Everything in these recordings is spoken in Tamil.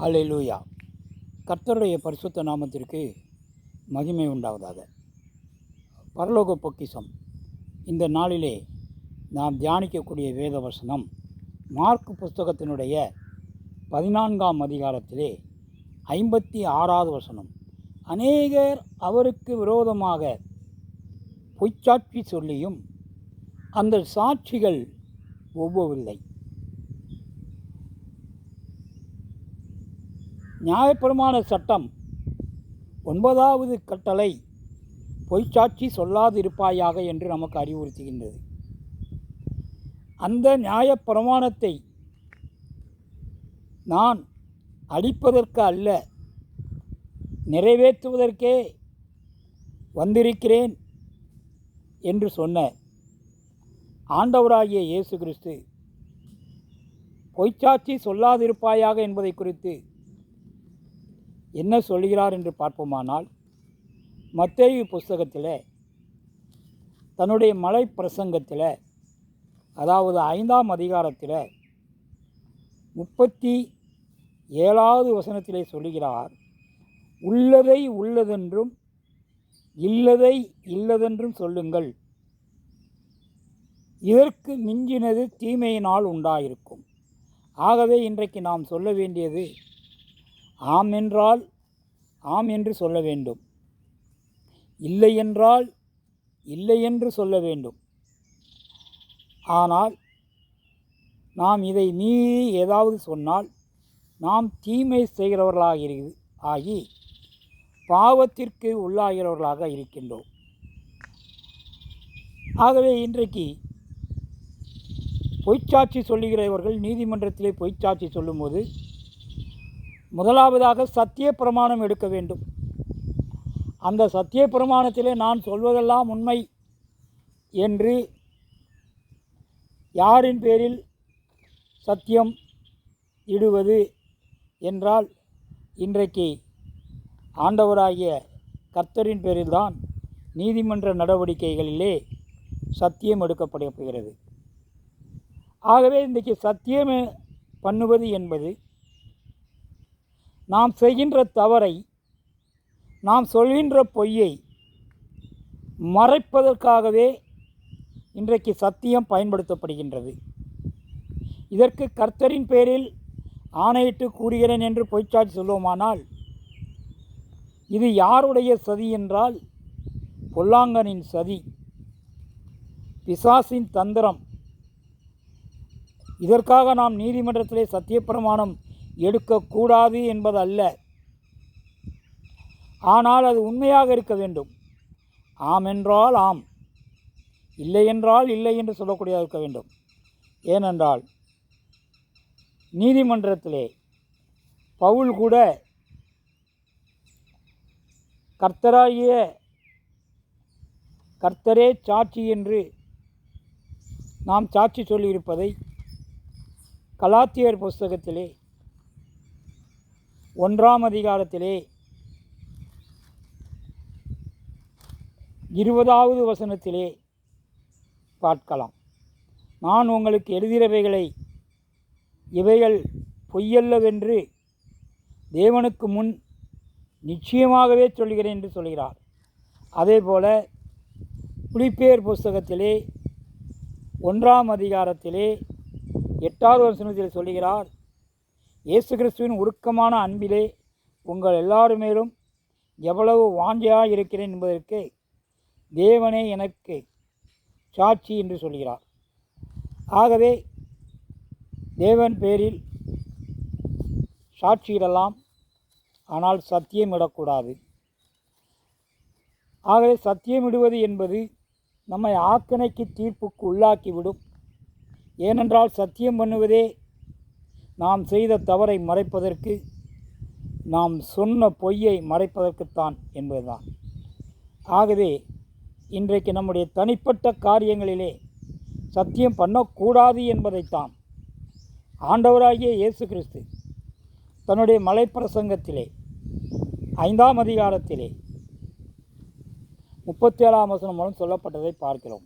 ஹalleluya. கர்த்தருடைய பரிசுத்த நாமத்திற்கு மகிமை உண்டாவதாக. பரலோக பொக்கிஷம். இந்த நாளிலே நாம் தியானிக்கக்கூடிய வேத வசனம் மார்க் புஸ்தகத்தினுடைய பதினான்காம் அதிகாரத்திலே ஐம்பத்தி ஆறாவது வசனம். அநேகர் அவருக்கு விரோதமாக பொய்ச்சாட்சி சொல்லியும் அந்த சாட்சிகள் ஒவ்வொருவில்லை நியாயப்பிரமாண சட்டம் ஒன்பதாவது கட்டளை பொய்ச்சாட்சி சொல்லாதிருப்பாயாக என்று நமக்கு அறிவுறுத்துகின்றது. அந்த நியாயப்பிரமாணத்தை நான் அடிப்பதற்கு அல்ல நிறைவேற்றுவதற்கே வந்திருக்கிறேன் என்று சொன்ன ஆண்டவராகிய இயேசு கிறிஸ்து பொய்ச்சாட்சி சொல்லாதிருப்பாயாக என்பதை குறித்து என்ன சொல்கிறார் என்று பார்ப்போமானால் மத்தேயு புஸ்தகத்தில் தன்னுடைய மலை பிரசங்கத்தில் அதாவது ஐந்தாம் அதிகாரத்தில் முப்பத்தி ஏழாவது வசனத்திலே சொல்லுகிறார் உள்ளதை உள்ளதென்றும் இல்லதை இல்லதென்றும் சொல்லுங்கள். இதற்கு மிஞ்சினது தீமையினால் உண்டாயிருக்கும். ஆகவே இன்றைக்கு நாம் சொல்ல வேண்டியது ஆம் என்றால் ஆம் என்று சொல்ல வேண்டும். இல்லை என்றால் இல்லை என்று சொல்ல வேண்டும். ஆனால் நாம் இதை மீறி ஏதாவது சொன்னால் நாம் தீமை செய்கிறவர்களாக இரு ஆகி பாவத்திற்கு உள்ளாகிறவர்களாக இருக்கின்றோம். ஆகவே இன்றைக்கு பொய்ச்சாட்சி சொல்லுகிறவர்கள் நீதிமன்றத்திலே பொய்ச்சாட்சி சொல்லும்போது முதலாவதாக சத்திய பிரமாணம் எடுக்க வேண்டும். அந்த சத்திய பிரமாணத்திலே நான் சொல்வதெல்லாம் உண்மை என்று யாரின் பேரில் சத்தியம் இடுவது என்றால் இன்றைக்கு ஆண்டவராகிய கர்த்தரின் பேரில்தான் நீதிமன்ற நடவடிக்கைகளிலே சத்தியம் எடுக்கப்படுகிறது. ஆகவே இன்றைக்கு சத்தியம் பண்ணுவது என்பது நாம் செய்கின்ற தவறை நாம் சொல்கின்ற பொய்யை மறைப்பதற்காகவே இன்றைக்கு சத்தியம் பயன்படுத்தப்படுகின்றது. இதற்கு கர்த்தரின் பேரில் ஆணையிட்டு கூறுகிறேன் என்று பொய்ச்சாட்சி சொல்லுவோமானால் இது யாருடைய சதி என்றால் பொல்லாங்கனின் சதி. பிசாசின் தந்திரம். இதற்காக நாம் நீதிமன்றத்திலே சத்தியப்பிரமாணம் எடுக்கக்கூடாது என்பதல்ல. ஆனால் அது உண்மையாக இருக்க வேண்டும். ஆம் என்றால் ஆம். இல்லை என்றால் இல்லை என்று சொல்லக்கூடியதாக இருக்க வேண்டும். ஏனென்றால் நீதிமன்றத்திலே பவுல் கூட கர்த்தராகிய கர்த்தரே சாட்சி என்று நாம் சாட்சி சொல்லியிருப்பதை கலாத்தியர் புஸ்தகத்திலே ஒன்றாம் அதிகாரத்திலே இருபதாவது வசனத்திலே பார்க்கலாம். நான் உங்களுக்கு எழுதிறவைகளை இவைகள் பொய்யல்லவென்று தேவனுக்கு முன் நிச்சயமாகவே சொல்கிறேன் என்று சொல்கிறார். அதே போல புலிப்பேர் புஸ்தகத்திலே ஒன்றாம் அதிகாரத்திலே எட்டாவது வசனத்தில் சொல்கிறார் இயேசு கிறிஸ்துவின் உருக்கமான அன்பிலே உங்கள் எல்லாரும் மேலும் எவ்வளவு வாஞ்சையாக இருக்கிறேன் என்பதற்கு தேவனே எனக்கு சாட்சி என்று சொல்கிறார். ஆகவே தேவன் பேரில் சாட்சியிடலாம் ஆனால் சத்தியம் இடக்கூடாது. ஆகவே சத்தியமிடுவது என்பது நம்மை ஆக்கணைக்கு தீர்ப்புக்கு உள்ளாக்கிவிடும். ஏனென்றால் சத்தியம் பண்ணுவதே நாம் செய்த தவறை மறைப்பதற்கு நாம் சொன்ன பொய்யை மறைப்பதற்குத்தான் என்பதுதான். ஆகவே இன்றைக்கு நம்முடைய தனிப்பட்ட காரியங்களிலே சத்தியம் பண்ணக்கூடாது என்பதைத்தான் ஆண்டவராகிய இயேசு கிறிஸ்து தன்னுடைய மலைப்பிரசங்கத்திலே ஐந்தாம் அதிகாரத்திலே முப்பத்தி ஏழாம் வசனம் மூலம் சொல்லப்பட்டதை பார்க்கிறோம்.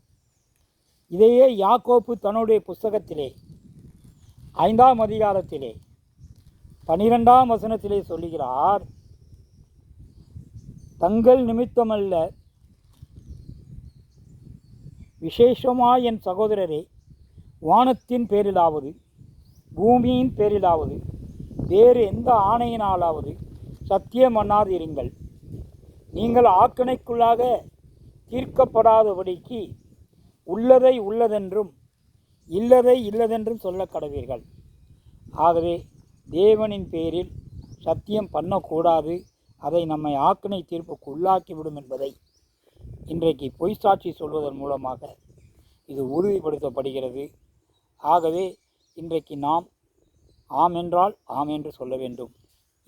இதையே யாக்கோப்பு தன்னுடைய புஸ்தகத்திலே ஐந்தாம் அதிகாரத்திலே பனிரெண்டாம் வசனத்திலே சொல்லுகிறார் தங்கள் நிமித்தமல்ல விசேஷமாய் என் சகோதரரே வானத்தின் பேரிலாவது பூமியின் பேரிலாவது வேறு எந்த ஆணையினாலாவது சத்தியம் இருங்கள். நீங்கள் ஆக்கணைக்குள்ளாக தீர்க்கப்படாதபடிக்கு உள்ளதை உள்ளதென்றும் இல்லதை இல்லதென்றும் சொல்ல கடவீர்கள் ஆகவே தேவனின் பேரில் சத்தியம் பண்ணக்கூடாது. அதை நம்மை ஆக்கினை தீர்ப்புக்கு உள்ளாக்கிவிடும் என்பதை இன்றைக்கு பொய் சாட்சி சொல்வதன் மூலமாக இது உறுதிப்படுத்தப்படுகிறது. ஆகவே இன்றைக்கு நாம் ஆம் என்றால் ஆம் என்று சொல்ல வேண்டும்.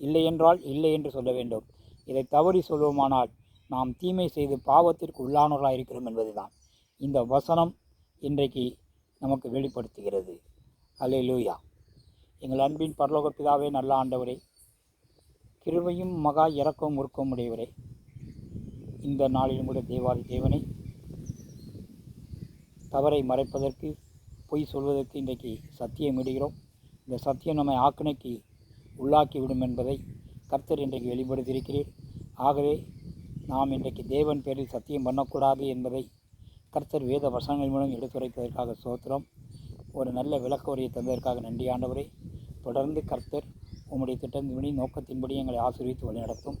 இல்லை என்றால் இல்லை என்று சொல்ல வேண்டும். இதை தவறி சொல்வோமானால் நாம் தீமை செய்து பாவத்திற்கு உள்ளானவர்களாக இருக்கிறோம் என்பதுதான். இந்த வசனம் இன்றைக்கு நமக்கு வெளிப்படுத்துகிறது. அல்லேலூயா எங்கள் அன்பின் பரலோக பிதாவே நல்ல ஆண்டவரே. கிருமையும் மகா இறக்கம் உருக்கவும் உடையவரே இந்த நாளிலும் கூட தேவாதி தேவனை தவறை மறைப்பதற்கு பொய் சொல்வதற்கு இன்றைக்கு சத்தியம் இடுகிறோம். இந்த சத்தியம் நம்மை ஆக்கினைக்கு உள்ளாக்கிவிடும் என்பதை கர்த்தர் இன்றைக்கு வெளிப்படுத்தியிருக்கிறீர். ஆகவே நாம் இன்றைக்கு தேவன் பேரில் சத்தியம் பண்ணக்கூடாது என்பதை கர்த்தர் வேத வசனங்கள் மூலம் எடுத்துரைப்பதற்காக சோத்திரம் ஒரு நல்ல விளக்க உரையை தந்ததற்காக நன்றி ஆண்டவரே. தொடர்ந்து கர்த்தர் உம்முடைய திட்டத்தின்படி நோக்கத்தின்படி எங்களை ஆசீர்வித்து வழிநடத்தும்.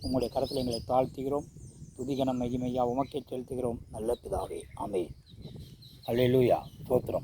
உங்களுடைய கருத்தில் எங்களை தாழ்த்துகிறோம். துதிகணம் மகிமையா உமக்கே செலுத்துகிறோம். நல்ல பிதாவே அமே அல்லேலூயா சோத்திரம்